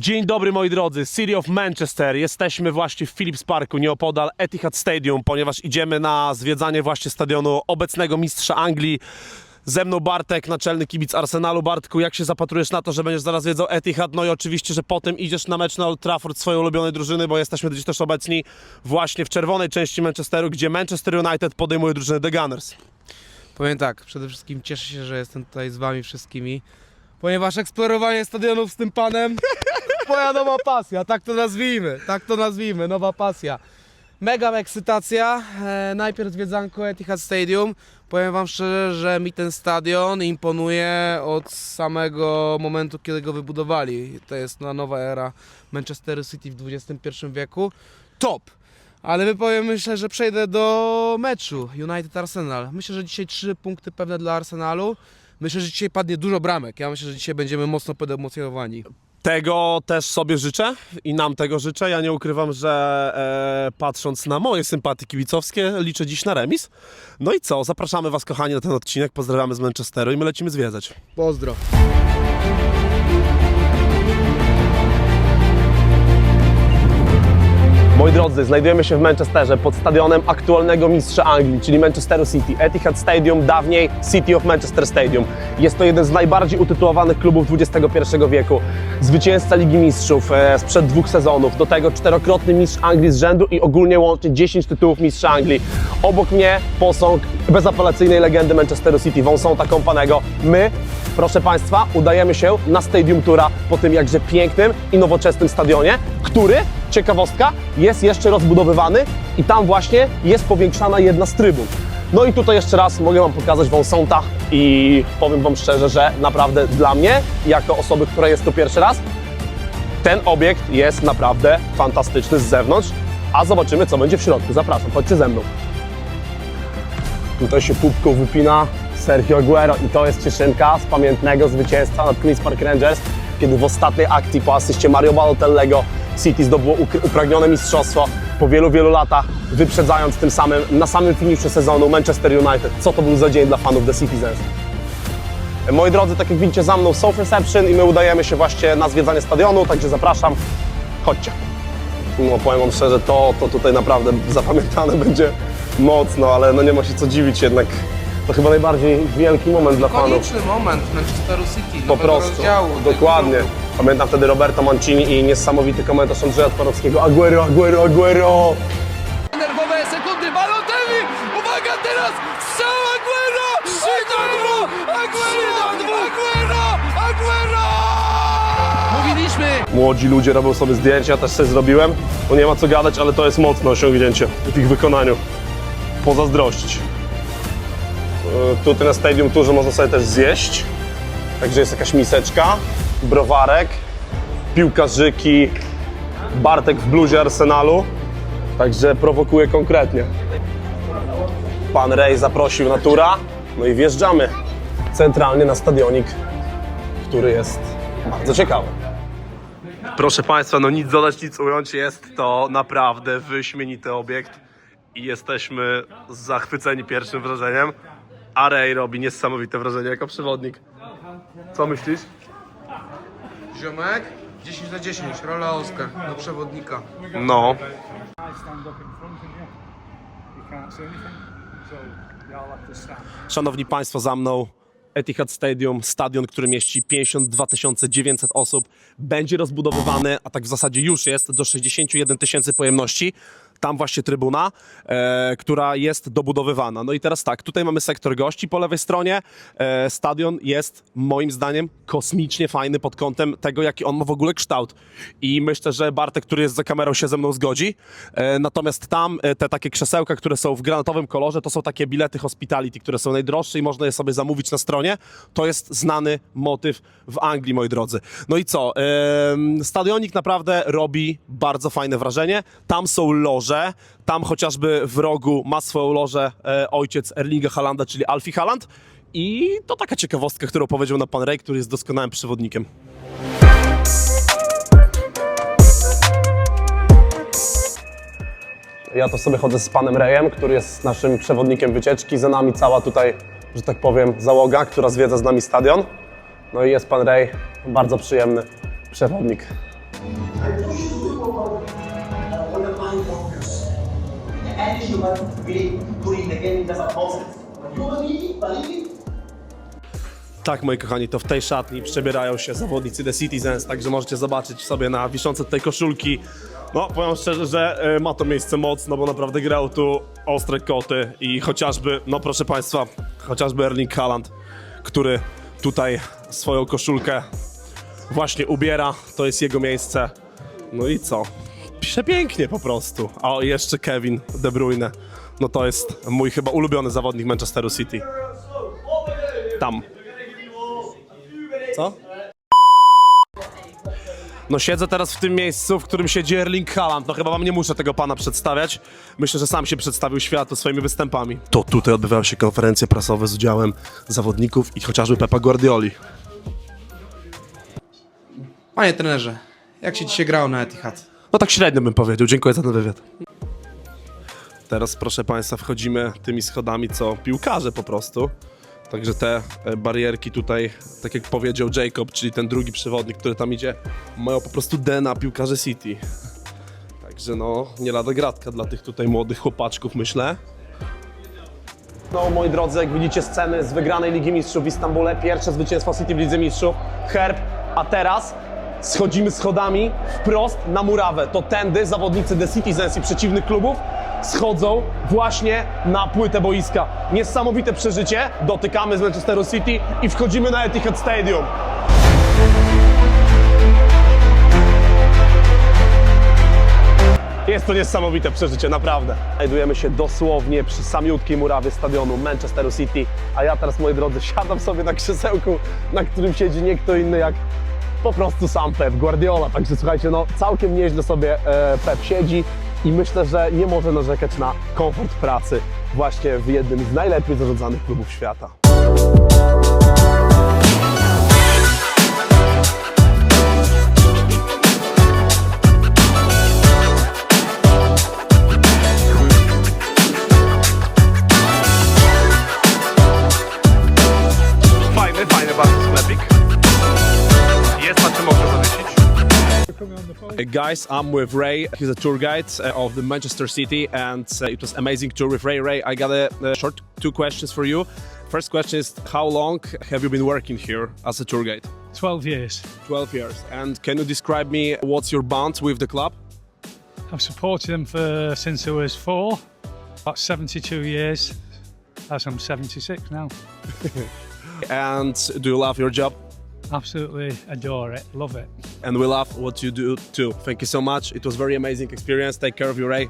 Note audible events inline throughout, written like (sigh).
Dzień dobry moi drodzy, City of Manchester. Jesteśmy właśnie w Philips Parku, nieopodal Etihad Stadium, ponieważ idziemy na zwiedzanie właśnie stadionu obecnego mistrza Anglii. Ze mną Bartek, naczelny kibic Arsenalu. Bartku, jak się zapatrujesz na to, że będziesz zaraz zwiedzał Etihad? No i oczywiście, że potem idziesz na mecz na Old Trafford swojej ulubionej drużyny, bo jesteśmy dziś też obecni właśnie w czerwonej części Manchesteru, gdzie Manchester United podejmuje drużynę The Gunners. Powiem tak, przede wszystkim cieszę się, że jestem tutaj z wami wszystkimi, ponieważ eksplorowanie stadionów z tym panem moja nowa pasja, tak to nazwijmy, tak to nazwijmy, nowa pasja. Mega ekscytacja, e, najpierw zwiedzanko Etihad Stadium, powiem wam szczerze, że mi ten stadion imponuje od samego momentu, kiedy go wybudowali. To jest nowa era Manchester City w XXI wieku. Top! Ale wypowiem, myślę, że przejdę do meczu United-Arsenal. Myślę, że dzisiaj trzy punkty pewne dla Arsenalu. Myślę, że dzisiaj padnie dużo bramek. Ja myślę, że dzisiaj będziemy mocno podemocjonowani. Tego też sobie życzę i nam tego życzę. Ja nie ukrywam, że e, patrząc na moje sympatie kibicowskie, liczę dziś na remis. No i co? Zapraszamy Was, kochani, na ten odcinek. Pozdrawiamy z Manchesteru i my lecimy zwiedzać. Pozdro. Moi drodzy, znajdujemy się w Manchesterze pod stadionem aktualnego mistrza Anglii, czyli Manchesteru City. Etihad Stadium, dawniej City of Manchester Stadium. Jest to jeden z najbardziej utytułowanych klubów XXI wieku. Zwycięzca Ligi Mistrzów e, sprzed dwóch sezonów, do tego czterokrotny mistrz Anglii z rzędu i ogólnie łącznie 10 tytułów mistrza Anglii. Obok mnie posąg bezapelacyjnej legendy Manchesteru City, Vincenta Kompanego. My, proszę Państwa, udajemy się na Stadium Tura po tym jakże pięknym i nowoczesnym stadionie, który ciekawostka, jest jeszcze rozbudowywany i tam właśnie jest powiększana jedna z trybun. No i tutaj jeszcze raz mogę Wam pokazać Wąsąta i powiem Wam szczerze, że naprawdę dla mnie, jako osoby, która jest tu pierwszy raz, ten obiekt jest naprawdę fantastyczny z zewnątrz, a zobaczymy co będzie w środku. Zapraszam, chodźcie ze mną. Tutaj się pupką wypina Sergio Aguero i to jest cieszynka z pamiętnego zwycięstwa nad Queen's Park Rangers, kiedy w ostatniej akcji po asyście Mario Balotelliego City zdobyło upragnione mistrzostwo po wielu, wielu latach, wyprzedzając tym samym na samym finiszu sezonu Manchester United. Co to był za dzień dla fanów The Citizens? Moi drodzy, tak jak widzicie za mną Soft Reception i my udajemy się właśnie na zwiedzanie stadionu, także zapraszam, chodźcie. No powiem wam szczerze, to, to tutaj naprawdę zapamiętane (laughs) będzie mocno, ale no nie ma się co dziwić jednak. To chyba najbardziej wielki moment dla fanów. Konieczny moment Manchesteru City, Po prostu, rozdziału. dokładnie. Pamiętam wtedy Roberto Mancini i niesamowity komentarz Andrzeja Twarowskiego. Aguero, Aguero, Aguero! Nerwowe sekundy, Balotelli! Uwaga teraz! Strzał Aguero! 3 do 2! Aguero! Aguero! Aguero! Mówiliśmy! Młodzi ludzie robią sobie zdjęcia, ja też sobie zrobiłem. No nie ma co gadać, ale to jest mocne osiągnięcie w ich wykonaniu. Pozazdrościć. Yy, Tutaj na Stadium Turze można sobie też zjeść. Także jest jakaś miseczka, browarek, piłkarzyki, Bartek w bluzie Arsenalu. Także prowokuje konkretnie. Pan Rej zaprosił na tura, no i wjeżdżamy centralnie na stadionik, który jest bardzo ciekawy. Proszę Państwa, no nic dodać, nic ująć, jest to naprawdę wyśmienity obiekt i jesteśmy zachwyceni pierwszym wrażeniem. A Ray robi niesamowite wrażenie jako przewodnik. Co myślisz? Ziomek, 10 na 10, rola Oscar do przewodnika. No. Szanowni Państwo, za mną Etihad Stadium, stadion, który mieści 52 900 osób, będzie rozbudowywany, a tak w zasadzie już jest, do 61 tysięcy pojemności. Tam właśnie trybuna, e, która jest dobudowywana. No i teraz tak, tutaj mamy sektor gości po lewej stronie. E, stadion jest moim zdaniem kosmicznie fajny pod kątem tego, jaki on ma w ogóle kształt. I myślę, że Bartek, który jest za kamerą, się ze mną zgodzi. E, natomiast tam e, te takie krzesełka, które są w granatowym kolorze, to są takie bilety hospitality, które są najdroższe i można je sobie zamówić na stronie. To jest znany motyw w Anglii, moi drodzy. No i co? Em, stadionik naprawdę robi bardzo fajne wrażenie. Tam są loże. Tam chociażby w rogu ma swoją lożę e, ojciec Erlinga Halanda, czyli Alfie Haland. I to taka ciekawostka, którą powiedział na pan Ray, który jest doskonałym przewodnikiem. Ja to sobie chodzę z panem Rejem, który jest naszym przewodnikiem wycieczki. Za nami cała tutaj, że tak powiem, załoga, która zwiedza z nami stadion. No i jest pan Rej, bardzo przyjemny przewodnik. Putting the believe. Tak, moi kochani, to w tej szatni przebierają się zawodnicy The Citizens, także możecie zobaczyć sobie na wiszące tutaj koszulki. No, powiem szczerze, że e, ma to miejsce mocno, bo naprawdę grają tu ostre koty i chociażby, no proszę Państwa, chociażby Erling Haaland, który tutaj swoją koszulkę właśnie ubiera, to jest jego miejsce. No i co? Przepięknie po prostu. A o, jeszcze Kevin De Bruyne, no to jest mój chyba ulubiony zawodnik Manchesteru City. Tam. Co? No siedzę teraz w tym miejscu, w którym siedzi Erling Haaland. No chyba wam nie muszę tego pana przedstawiać. Myślę, że sam się przedstawił światu swoimi występami. To tutaj odbywały się konferencje prasowe z udziałem zawodników i chociażby Pepa Guardioli. Panie trenerze, jak się dzisiaj grało na Etihad? No tak średnio bym powiedział. Dziękuję za ten wywiad. Teraz, proszę Państwa, wchodzimy tymi schodami, co piłkarze po prostu. Także te e, barierki tutaj, tak jak powiedział Jacob, czyli ten drugi przewodnik, który tam idzie, mają po prostu DNA piłkarze City. Także no, nie lada gratka dla tych tutaj młodych chłopaczków, myślę. No, moi drodzy, jak widzicie sceny z wygranej Ligi Mistrzów w Istambule, pierwsze zwycięstwo City w Lidze Mistrzów, herb, a teraz schodzimy schodami wprost na murawę. To tędy zawodnicy The Citizens i przeciwnych klubów schodzą właśnie na płytę boiska. Niesamowite przeżycie, dotykamy z Manchesteru City i wchodzimy na Etihad Stadium. Jest to niesamowite przeżycie, naprawdę. Znajdujemy się dosłownie przy samiutkiej murawie stadionu Manchesteru City, a ja teraz, moi drodzy, siadam sobie na krzesełku, na którym siedzi nie kto inny jak po prostu sam Pep Guardiola. Także słuchajcie, no całkiem nieźle sobie e, Pep siedzi i myślę, że nie może narzekać na komfort pracy właśnie w jednym z najlepiej zarządzanych klubów świata. Guys, I'm with Ray. He's a tour guide uh, of the Manchester City, and uh, it was amazing tour with Ray. Ray, I got a, a short two questions for you. First question is, how long have you been working here as a tour guide? 12 years. 12 years. And can you describe me what's your bond with the club? I've supported them for since I was four, about 72 years, as I'm 76 now. (laughs) And do you love your job? Absolutely adore it, love it. And we love what you do too. Thank you so much. It was very amazing experience. Take care of you, Ray.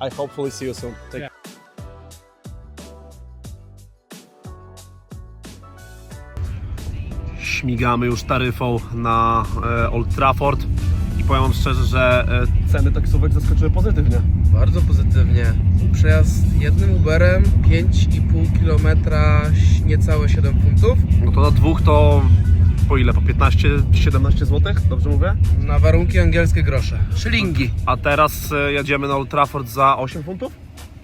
I hopefully see you soon. Take Yeah. Śmigamy już taryfą na e, Old Trafford i powiem wam szczerze, że e, ceny taksówek zaskoczyły pozytywnie. Bardzo pozytywnie. Przejazd jednym Uberem 5,5 km, niecałe 7 funtów. No to na dwóch to po ile? Po 15-17 zł? Dobrze mówię? Na warunki angielskie grosze. Szylingi. A teraz e, jedziemy na Old Trafford za 8 funtów?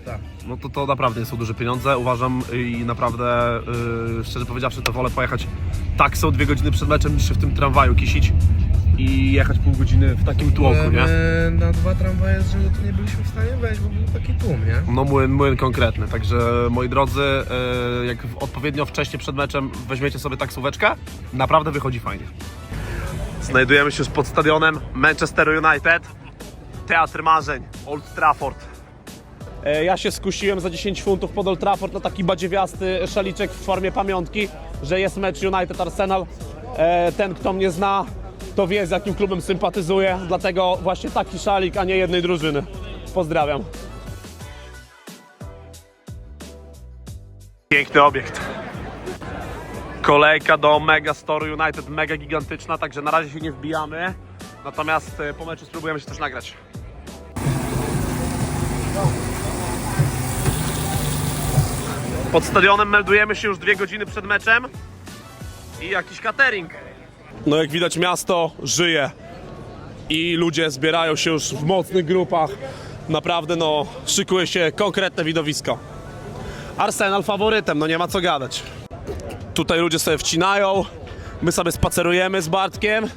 Tak. No to to naprawdę nie są duże pieniądze. Uważam i naprawdę, yy, szczerze powiedziawszy, to wolę pojechać taksą dwie godziny przed meczem niż się w tym tramwaju kisić i jechać pół godziny w takim tłoku, nie? My na dwa tramwaje z rzędu to nie byliśmy w stanie wejść, bo był taki tłum, nie? No młyn, młyn konkretny, także moi drodzy, yy, jak w- odpowiednio wcześnie przed meczem weźmiecie sobie taksóweczkę, naprawdę wychodzi fajnie. Znajdujemy się już pod stadionem Manchester United, Teatr Marzeń, Old Trafford. E, Ja się skusiłem za 10 funtów pod Old Trafford na taki badziewiasty szaliczek w formie pamiątki, że jest mecz United-Arsenal. E, Ten, kto mnie zna, to wie z jakim klubem sympatyzuję, dlatego właśnie taki szalik, a nie jednej drużyny. Pozdrawiam. Piękny obiekt. Kolejka do Mega Store United, mega gigantyczna, także na razie się nie wbijamy. Natomiast e, po meczu spróbujemy się też nagrać. Pod stadionem meldujemy się już dwie godziny przed meczem i jakiś catering. No jak widać miasto żyje i ludzie zbierają się już w mocnych grupach. Naprawdę no szykuje się konkretne widowisko. Arsenal faworytem, no nie ma co gadać. Tutaj ludzie sobie wcinają, my sobie spacerujemy z Bartkiem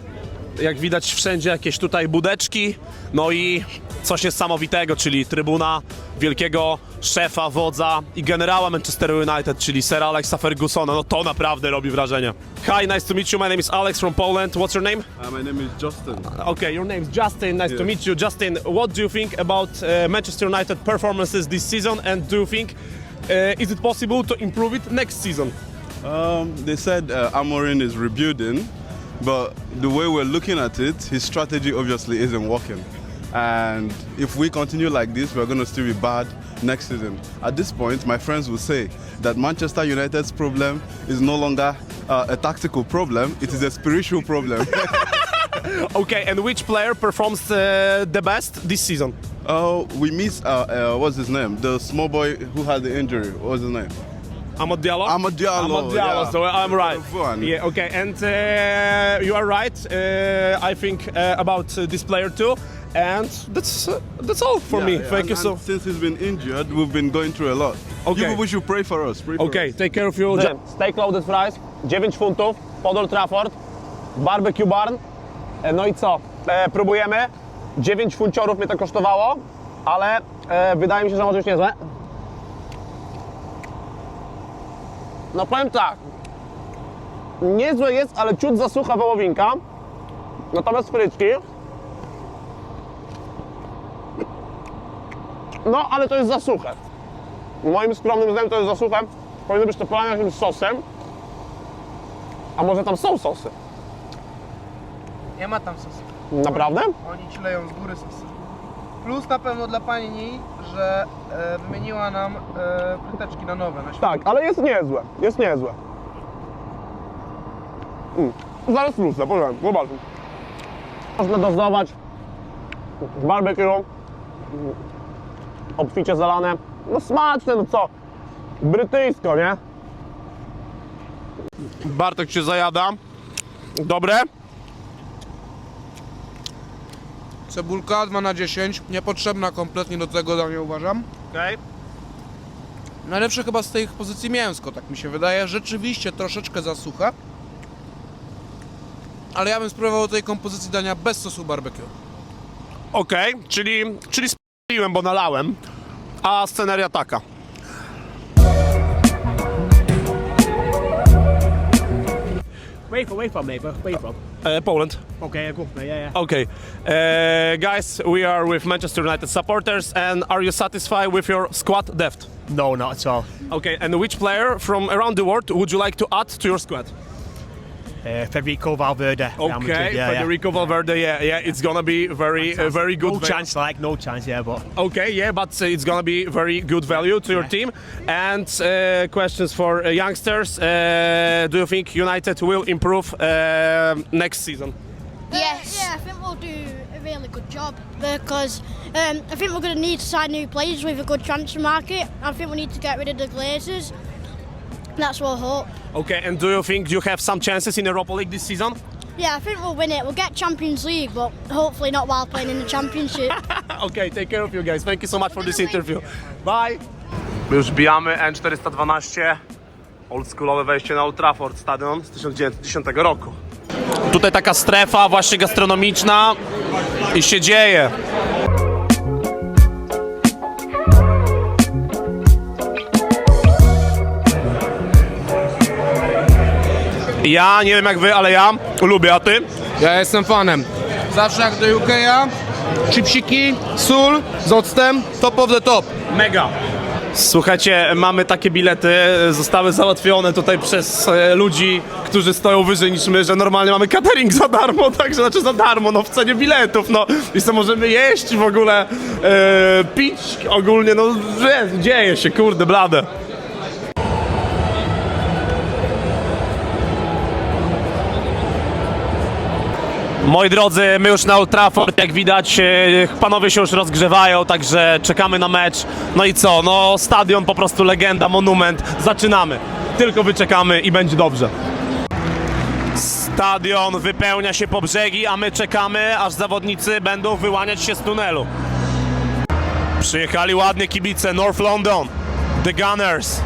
Jak widać wszędzie jakieś tutaj budeczki, no i coś niesamowitego, czyli trybuna wielkiego szefa, wodza i generała Manchester United, czyli Sir Alexa Fergusona. No to naprawdę robi wrażenie. Hi, nice to meet you. My name is Alex from Poland. What's your name? Uh, my name is Justin. Okay, your name is Justin. Nice to Yes. meet you. Justin, what do you think about uh, Manchester United performances this season and do you think uh, is it possible to improve it next season? Um, they said uh, Amorin is rebuilding, but the way we're looking at it, his strategy obviously isn't working. And if we continue like this, we're going to still be bad next season. At this point, my friends will say that Manchester United's problem is no longer uh, a tactical problem, it is a spiritual problem. (laughs) Okay, and which player performs uh, the best this season? Oh, we miss, uh, uh, what's his name? The small boy who had the injury. What was his name? Amad Diallo. Amad Diallo, Amad Diallo. yeah. So I'm right. Yeah. Okay, and uh, you are right. Uh, I think uh, about uh, this player too, and that's uh, that's all for Yeah, me. yeah. Thank And- you so. and Since he's been injured, we've been going through a lot. Okay. You people should pray for us. Pray for Okay, us. take care of you. Steak loaded fries, 9 funtów, pod Old Trafford, barbecue barn. E, No i co? E, próbujemy. 9 funciorów mnie to kosztowało, ale e, wydaje mi się, że może być niezłe. No powiem tak. Niezłe jest, ale ciut zasucha wołowinka. Natomiast fryczki. No, ale to jest za suche. Moim skromnym zdaniem to jest za suche. Powinno być to polane jakimś sosem. A może tam są sosy? Nie ma tam sosu. Naprawdę? Oni ci leją z góry sosy. Plus na pewno dla pani, że e, wymieniła nam e, płyteczki na nowe. Na Tak, ale jest niezłe. Jest niezłe. Mm. Zaraz wrócę, poczekaj, zobaczmy. Można dozować barbecue, obficie zalane. No smaczne, no co? Brytyjsko, nie? Bartek się zajada. Dobre? Cebulka 2 na 10, niepotrzebna kompletnie do tego dania uważam. Okej. Najlepsze chyba z tej pozycji mięsko, tak mi się wydaje. Rzeczywiście troszeczkę za suche. Ale ja bym spróbował tej kompozycji dania bez sosu barbecue. Okej, czyli, czyli spaliłem, bo nalałem. A sceneria taka. Where you from, where you from, neighbour? Where you from? Uh, Poland. Okay, good, yeah, yeah. Okay. Uh, guys, we are with Manchester United supporters, and are you satisfied with your squad depth? No, not at all. Okay, and which player from around the world would you like to add to your squad? Uh, Federico Valverde. Real Okay, Madrid, yeah, yeah. Valverde. Yeah, yeah, it's gonna be very, uh, very good. No val- chance, like, no chance, yeah, but Okay, yeah, but uh, it's gonna be very good value to your team. And uh, questions for uh, youngsters: uh, Do you think United will improve uh, next season? Yes. yeah, I think we'll do a really good job because um, I think we're going to need to sign new players with a good transfer market. I think we need to get rid of the Glazers. That's what I hope. Okay, and do you think you have some chances in Europa League this season? Yeah, I think we'll win it. We'll get Champions League, but hopefully not while playing in the Championship. (laughs) Okay, take care of you guys. Thank you so much for this interview. Bye. My już bijamy N412. Oldschoolowe wejście na Old Trafford, stadion z 1910 roku. Tutaj taka strefa właśnie gastronomiczna i się dzieje. Ja nie wiem jak wy, ale ja lubię, a ty? Ja jestem fanem. Zawsze jak do UK'a, chipsiki, sól z octem, top of the top. Mega. Słuchajcie, mamy takie bilety, zostały załatwione tutaj przez e, ludzi, którzy stoją wyżej niż my, że normalnie mamy catering za darmo, (laughs) także znaczy za darmo, no w cenie biletów, no i co możemy jeść w ogóle, e, pić ogólnie, no że, dzieje się, kurde, blade. Moi drodzy, my już na Old Trafford, jak widać, e, panowie się już rozgrzewają, także czekamy na mecz. No i co, no stadion po prostu legenda, monument, zaczynamy. Tylko wyczekamy i będzie dobrze. Stadion wypełnia się po brzegi, a my czekamy, aż zawodnicy będą wyłaniać się z tunelu. Przyjechali ładnie kibice North London, The Gunners.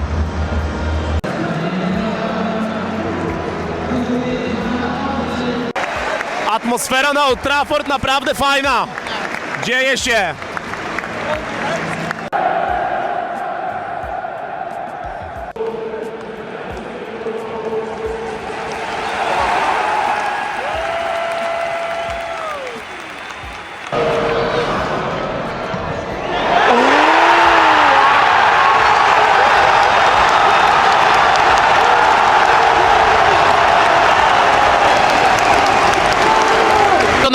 Atmosfera na Old Trafford naprawdę fajna. Dzieje się.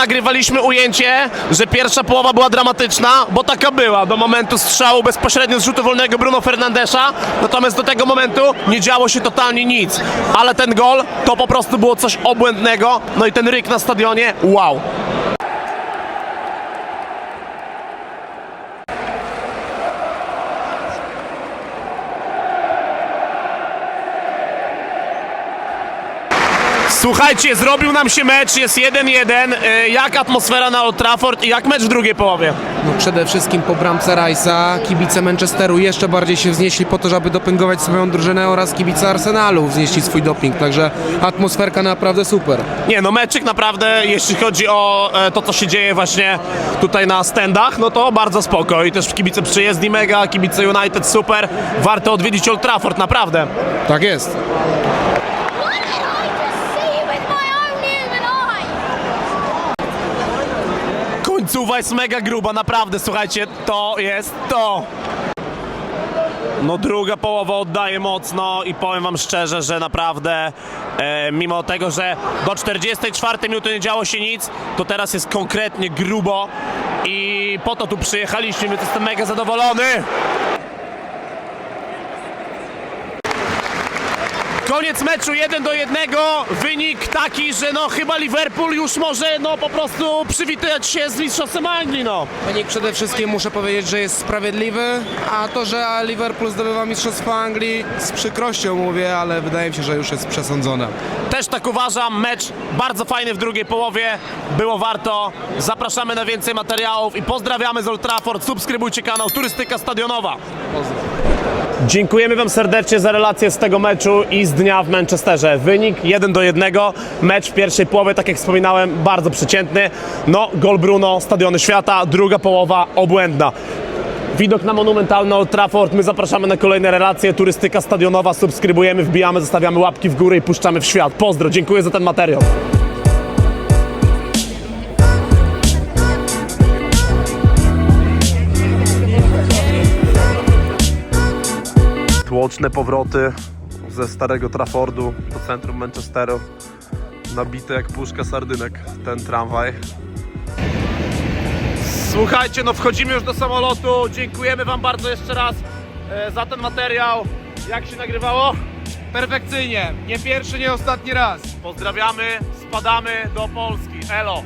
Nagrywaliśmy ujęcie, że pierwsza połowa była dramatyczna, bo taka była, do momentu strzału bezpośrednio z rzutu wolnego Bruno Fernandesza, natomiast do tego momentu nie działo się totalnie nic, ale ten gol to po prostu było coś obłędnego, no i ten ryk na stadionie, wow. Słuchajcie, zrobił nam się mecz, jest 1-1. E, Jak atmosfera na Old Trafford i jak mecz w drugiej połowie? No przede wszystkim po bramce Rice'a kibice Manchesteru jeszcze bardziej się wznieśli po to, żeby dopingować swoją drużynę oraz kibice Arsenalu wznieśli swój doping, także atmosferka naprawdę super. Nie, no meczyk naprawdę, jeśli chodzi o e, to, co się dzieje właśnie tutaj na standach, no to bardzo spoko. I też kibice przyjezdni mega, kibice United super. Warto odwiedzić Old Trafford, naprawdę. Tak jest. What did I just see with my own human Końcówa jest mega gruba, naprawdę, słuchajcie, to jest to. No druga połowa oddaje mocno i powiem wam szczerze, że naprawdę e, mimo tego, że do 44 minuty nie działo się nic, to teraz jest konkretnie grubo i po to tu przyjechaliśmy, więc jestem mega zadowolony. Koniec meczu 1 do 1. Wynik taki, że no chyba Liverpool już może no po prostu przywitać się z mistrzostwem Anglii no. Wynik przede wszystkim muszę powiedzieć, że jest sprawiedliwy, a to, że Liverpool zdobywa Mistrzostwo Anglii z przykrością mówię, ale wydaje mi się, że już jest przesądzone. Też tak uważam, mecz bardzo fajny w drugiej połowie, było warto. Zapraszamy na więcej materiałów i pozdrawiamy z Old Trafford. Subskrybujcie kanał Turystyka Stadionowa. Dziękujemy Wam serdecznie za relację z tego meczu i z dnia w Manchesterze. Wynik 1 do 1. Mecz w pierwszej połowie, tak jak wspominałem, bardzo przeciętny. No, gol Bruno, Stadiony Świata, druga połowa obłędna. Widok na monumentalny Old Trafford. My zapraszamy na kolejne relacje. Turystyka stadionowa. Subskrybujemy, wbijamy, zostawiamy łapki w górę i puszczamy w świat. Pozdro, dziękuję za ten materiał. Tłoczne powroty ze starego Traffordu do centrum Manchesteru. Nabite jak puszka sardynek ten tramwaj. Słuchajcie, no wchodzimy już do samolotu. Dziękujemy Wam bardzo jeszcze raz e, za ten materiał. Jak się nagrywało? Perfekcyjnie, nie pierwszy, nie ostatni raz. Pozdrawiamy, spadamy do Polski. Elo!